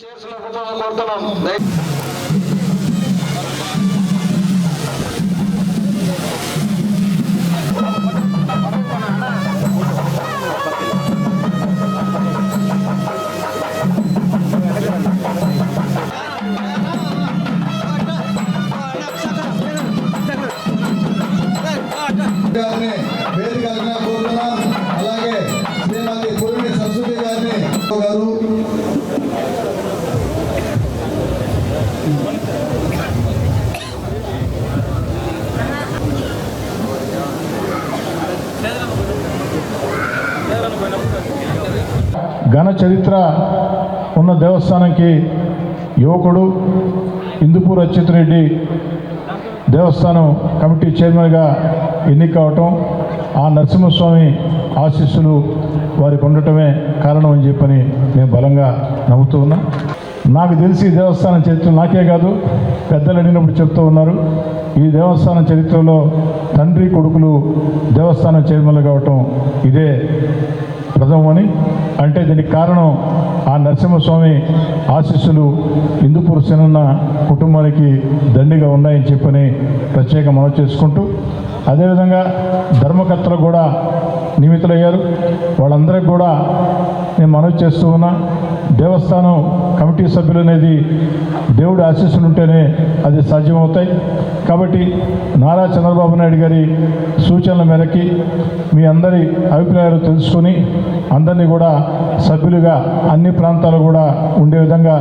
చైర్స్లో కూర్చోవాలని కోరుతున్నాం దయ- గారిని ఘన చరిత్ర ఉన్న దేవస్థానంకి యువకుడు ఇందుపూర్ అచ్యుత్ రెడ్డి దేవస్థానం కమిటీ చైర్మన్గా ఎన్నిక అవటం ఆ నరసింహస్వామి ఆశీస్సులు వారికి ఉండటమే కారణం అని చెప్పని నేను బలంగా నమ్ముతూ ఉన్నా. నాకు తెలిసి ఈ దేవస్థానం చరిత్ర నాకే కాదు పెద్దలు అడిగినప్పుడు చెప్తూ ఉన్నారు. ఈ దేవస్థానం చరిత్రలో తండ్రి కొడుకులు దేవస్థానం చైర్మన్లు కావటం ఇదే ప్రథమని అంటే దీనికి కారణం ఆ నరసింహస్వామి ఆశీస్సులు ఇందుపూర్ సినన్న కుటుంబానికి దండిగా ఉన్నాయని చెప్పని ప్రత్యేక మనవి చేసుకుంటూ అదేవిధంగా ధర్మకర్తలు కూడా నియమితులయ్యారు. వాళ్ళందరికీ కూడా నేను మనవి చేస్తూ ఉన్నా దేవస్థానం కమిటీ సభ్యులు అనేది దేవుడి ఆశీస్సులు ఉంటేనే అది సాధ్యమవుతాయి. కాబట్టి నారా చంద్రబాబు నాయుడు గారి సూచనల మేరకి మీ అందరి అభిప్రాయాలు తెలుసుకొని అందరినీ కూడా సభ్యులుగా అన్ని ప్రాంతాలు కూడా ఉండే విధంగా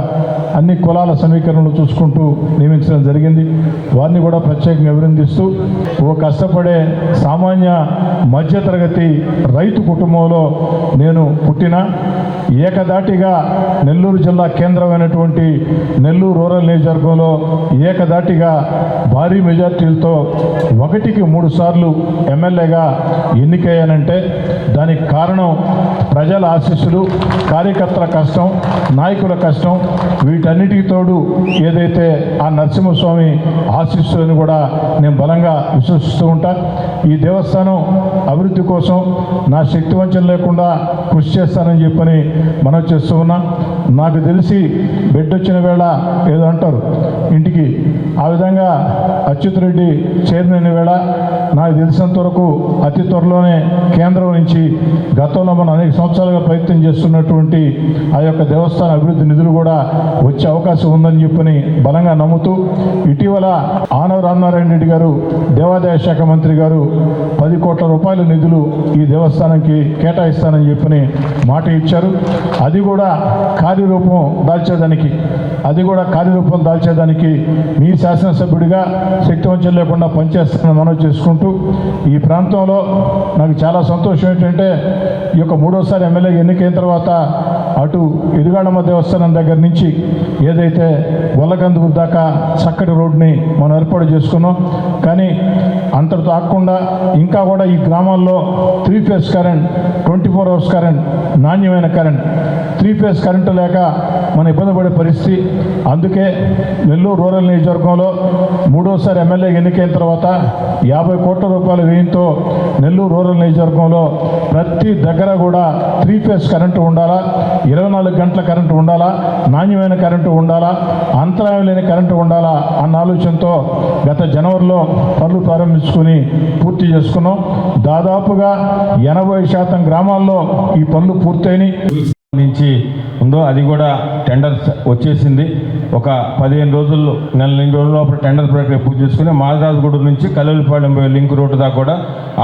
అన్ని కులాల సమీకరణలు చూసుకుంటూ నియమించడం జరిగింది. వారిని కూడా ప్రత్యేకంగా అభినందిస్తూ ఓ కష్టపడే సామాన్య మధ్యతరగతి రైతు కుటుంబంలో నేను పుట్టిన ఏకదాటిగా నెల్లూరు జిల్లా కేంద్రమైనటువంటి నెల్లూరు రూరల్ నియోజకవర్గంలో ఏకదాటిగా భారీ మెజార్టీలతో ఒకటికి మూడు సార్లు ఎమ్మెల్యేగా ఎన్నికయ్యానంటే దానికి కారణం ప్రజల ఆశీస్సులు కార్యకర్తల కష్టం నాయకుల కష్టం వీటన్నిటికి తోడు ఏదైతే ఆ నరసింహస్వామి ఆశీస్సులను కూడా నేను బలంగా విశ్వసిస్తూ ఉంటా. ఈ దేవస్థానం అభివృద్ధి కోసం నా శక్తి వంచన లేకుండా కృషి చేస్తానని చెప్పని మనం చేస్తూ ఉన్నాం. నాకు తెలిసి బిడ్డ వచ్చిన వేళ ఏదో అంటారు. ఇంటికి ఆ విధంగా అచ్యుత్ రెడ్డి చైర్మన్ వేళ నాకు తెలిసినంత వరకు అతి త్వరలోనే కేంద్రం నుంచి గతంలో మనం అనేక సంవత్సరాలుగా ప్రయత్నం చేస్తున్నటువంటి ఆ యొక్క దేవస్థాన అభివృద్ధి నిధులు కూడా వచ్చే అవకాశం ఉందని చెప్పని బలంగా నమ్ముతూ ఇటీవల ఆనవ రామనారాయణ రెడ్డి గారు దేవాదాయ శాఖ మంత్రి గారు పది కోట్ల రూపాయల నిధులు ఈ దేవస్థానంకి కేటాయిస్తానని చెప్పని మాట ఇచ్చారు. అది కూడా కార్యరూపం దాల్చేదానికి అది కూడా కార్యరూపం దాల్చేదానికి మీ శాసనసభ్యుడిగా శక్తివంచం లేకుండా పనిచేస్తున్న మనం చేసుకుంటూ ఈ ప్రాంతంలో నాకు చాలా సంతోషం ఏంటంటే ఈ యొక్క మూడోసారి ఎమ్మెల్యే ఎన్నికైన తర్వాత అటు ఇరుగాడమ్మ దేవస్థానం దగ్గర నుంచి ఏదైతే గొల్లగందుకు దాకా చక్కటి రోడ్ని మనం ఏర్పాటు చేసుకున్నాం. కానీ అంతటితో ఆకుండా ఇంకా కూడా ఈ గ్రామాల్లో three phase current twenty four hours current నాణ్యమైన కరెంట్ త్రీ ఫేస్ కరెంటు లేక మనం ఇబ్బంది పడే పరిస్థితి. అందుకే నెల్లూరు రూరల్ నియోజకవర్గంలో మూడోసారి ఎమ్మెల్యే ఎన్నికైన తర్వాత యాభై కోట్ల రూపాయల వ్యయంతో నెల్లూరు రూరల్ నియోజకవర్గంలో ప్రతి దగ్గర కూడా త్రీ ఫేస్ కరెంటు ఉండాలా ఇరవై నాలుగు గంటల కరెంటు ఉండాలా నాణ్యమైన కరెంటు ఉండాలా అంతరాయం లేని కరెంటు ఉండాలా అన్న ఆలోచనతో గత జనవరిలో పనులు ప్రారంభించుకుని పూర్తి చేసుకున్నాం. దాదాపుగా ఎనభై శాతం గ్రామాల్లో ఈ పనులు పూర్తయినాయి. నుంచి ఉందో అది కూడా టెండర్ వచ్చేసింది. ఒక పదిహేను రోజుల్లో నెల రెండు రోజుల లోపల టెండర్ ప్రక్రియ పూర్తి చేసుకుని మాదరాజగూడ నుంచి కల్లూరిపాలెం పోయే లింక్ రోడ్డు దాకా కూడా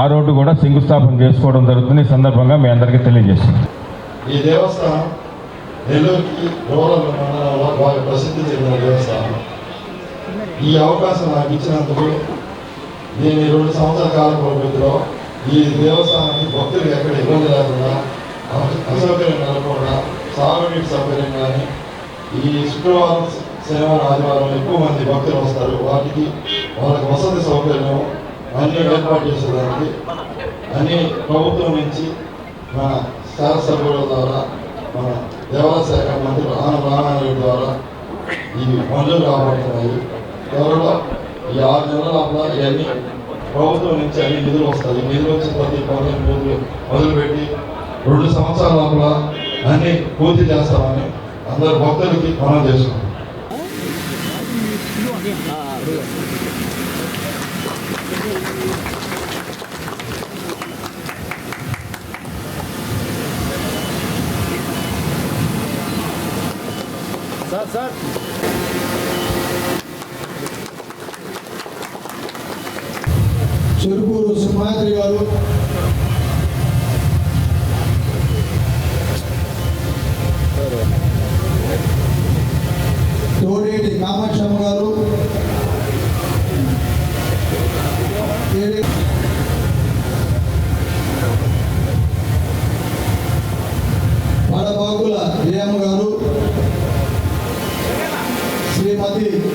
ఆ రోడ్డు కూడా శంకుస్థాపన చేసుకోవడం జరుగుతుంది. ఈ సందర్భంగా మీ అందరికీ తెలియజేస్తుంది ఈ దేవస్థానం నెల్లూరుకి బాగా ప్రసిద్ధి చెందిన దేవస్థానం. ఈ అవకాశం నాకు ఇచ్చినందుకు నేను ఈ రెండు సంవత్సరాల కాలం పరిమితిలో ఈ దేవస్థానానికి భక్తులు ఎక్కడ ఇబ్బంది లేకుండా అసౌకర్యం కలగకుండా సాగునీటి సౌకర్యం కానీ ఈ శుక్రవారం శనివారం ఆదివారం ఎక్కువ మంది భక్తులు వస్తారు. వాటికి వాళ్ళకి వసతి సౌకర్యం అన్ని ఏర్పాటు చేసేదానికి అన్ని ప్రభుత్వం నుంచి మన శాసనసభ్యుల ద్వారా మన దేవాలయ శాఖ మంత్రి ఆన రామారెడ్డి ద్వారా ఇవి పనులు కాబడుతున్నాయి. త్వరలో ఈ ఆరు నెలల లోపల ఇవన్నీ ప్రభుత్వం నుంచి అన్ని నిధులు వస్తాయి. నిధులు వచ్చిన ప్రతి పదిహేను రోజులు మొదలుపెట్టి రెండు సంవత్సరాల లోపల అన్ని పూర్తి చేస్తామని అందరు భక్తులకి మనం చేసుకున్నాం చెరుకూరు సింహాద్రి గారు కామాక్షమ్మ గారు. తేడే- పడబాగుల జయమ్మ గారు. శ్రీమతి